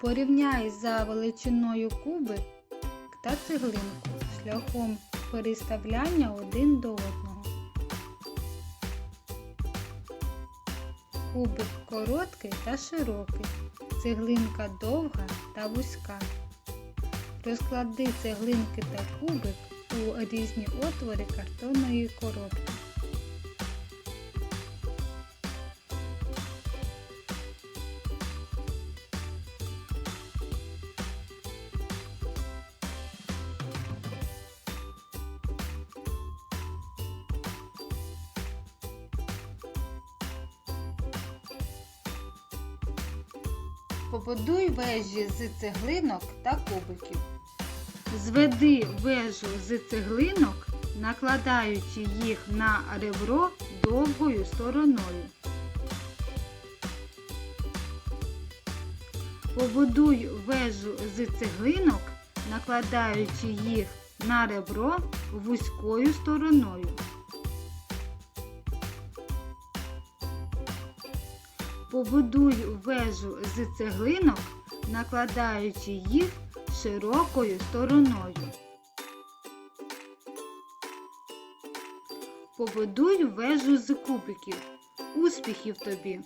Порівняй за величиною кубик та цеглинку шляхом переставляння один до одного. Кубик короткий та широкий, цеглинка довга та вузька. Розклади цеглинки та кубик у різні отвори картонної коробки. Побудуй вежі з цеглинок та кубиків. Зведи вежу з цеглинок, накладаючи їх на ребро довгою стороною. Побудуй вежу з цеглинок, накладаючи їх на ребро вузькою стороною. Побудуй вежу з цеглинок, накладаючи їх широкою стороною. Побудуй вежу з кубиків. Успіхів тобі!